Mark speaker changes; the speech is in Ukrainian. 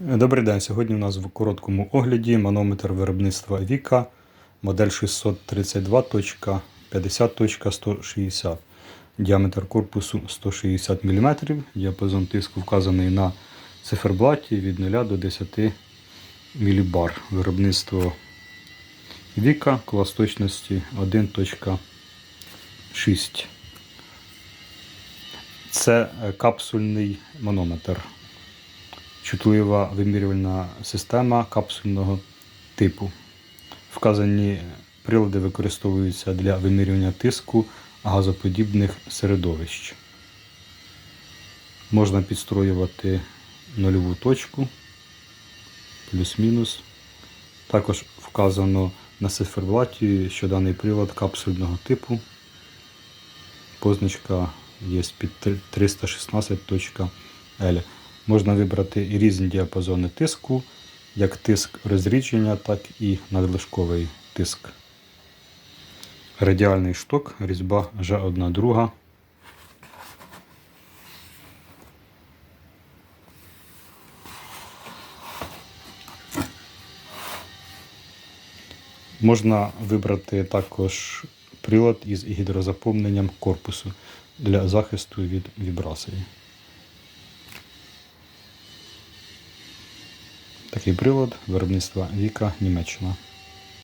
Speaker 1: Добрий день. Сьогодні у нас в короткому огляді манометр виробництва Віка модель 632.50.160. Діаметр корпусу 160 мм. Діапазон тиску вказаний на циферблаті від 0 до 10 мілібар. Виробництво Віка, клас точності 1.6. Це капсульний манометр чутлива вимірювальна система капсульного типу. Вказані прилади використовуються для вимірювання тиску газоподібних середовищ. Можна підстроювати нульову точку, плюс-мінус. Також вказано на циферблаті, що даний прилад капсульного типу. Позначка є під 316.L. Можна вибрати і різні діапазони тиску, як тиск розрідження, так і надлишковий тиск. Радіальний шток, різьба Ж1 друга. Можна вибрати також прилад із гідрозаповненням корпусу для захисту від вібрації. Такий прилад виробництва Віка Німеччина.